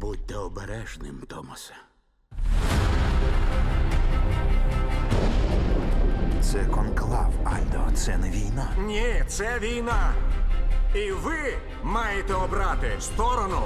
Будьте обережним, Томасе. Це конклав, Альдо, це не війна. Ні, це війна. І ви маєте обрати сторону.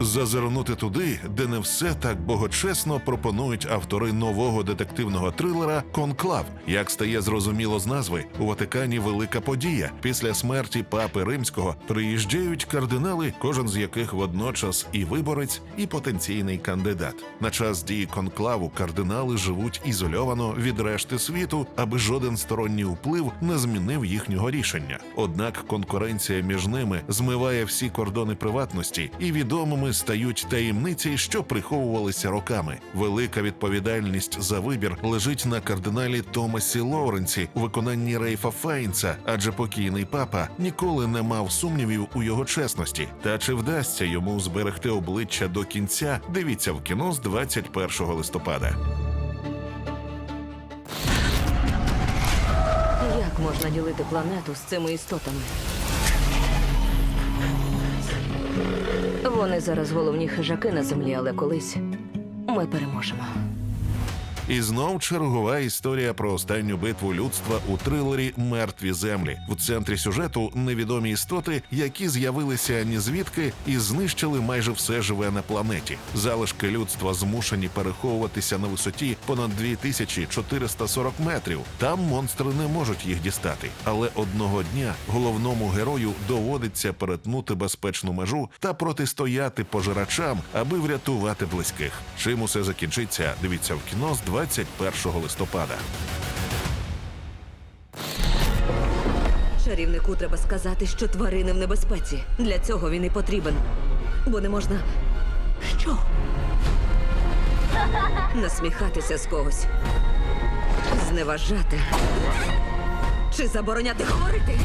Зазирнути туди, де не все так богочесно пропонують автори нового детективного трилера Конклав. Як стає зрозуміло з назви, у Ватикані велика подія. Після смерті папи римського приїжджають кардинали, кожен з яких водночас і виборець, і потенційний кандидат. На час дії конклаву кардинали живуть ізольовано від решти світу, аби жоден сторонній вплив не змінив їхнього рішення. Однак конкуренція між ними змиває всі кордони приватності, і відомими стають таємниці, що приховувалися роками. Велика відповідальність за вибір лежить на кардиналі Томасі Лоуренсі у виконанні Рейфа Файнца, адже покійний папа ніколи не мав сумнівів у його чесності. Та чи вдасться йому зберегти обличчя до кінця? Дивіться в кіно з 21 листопада. Як можна ділити планету з цими істотами? Вони зараз головні хижаки на землі, але колись ми переможемо. І знов чергова історія про останню битву людства у трилері Мертві землі. В центрі сюжету невідомі істоти, які з'явилися ні звідки і знищили майже все живе на планеті. Залишки людства змушені переховуватися на висоті понад 2440 метрів. Там монстри не можуть їх дістати. Але одного дня головному герою доводиться перетнути безпечну межу та протистояти пожирачам, аби врятувати близьких. Чим усе закінчиться? Дивіться в кіно з 21 листопада. Чарівнику треба сказати, що тварини в небезпеці. Для цього він і потрібен. Бо не можна. Що? Насміхатися з когось. Зневажати. Чи забороняти говорити?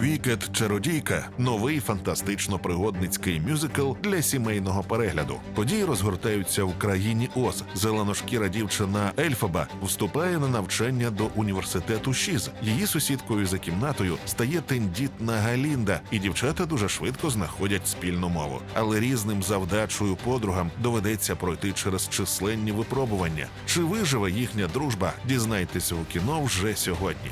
Вікет Чародійка новий фантастично-пригодницький мюзикл для сімейного перегляду. Події розгортаються в країні Оз. Зеленошкіра дівчина Ельфаба вступає на навчання до університету Шіз. Її сусідкою за кімнатою стає тендітна Галінда, і дівчата дуже швидко знаходять спільну мову. Але різним завдачою подругам доведеться пройти через численні випробування. Чи виживе їхня дружба? Дізнайтеся у кіно вже сьогодні.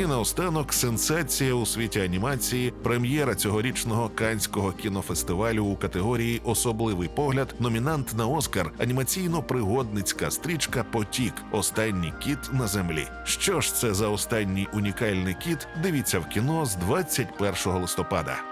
І наостанок сенсація у світі анімації, прем'єра цьогорічного канського кінофестивалю у категорії Особливий погляд, номінант на Оскар, анімаційно-пригодницька стрічка Потік. Останній кіт на землі. Що ж це за останній унікальний кіт? Дивіться в кіно з 21 листопада.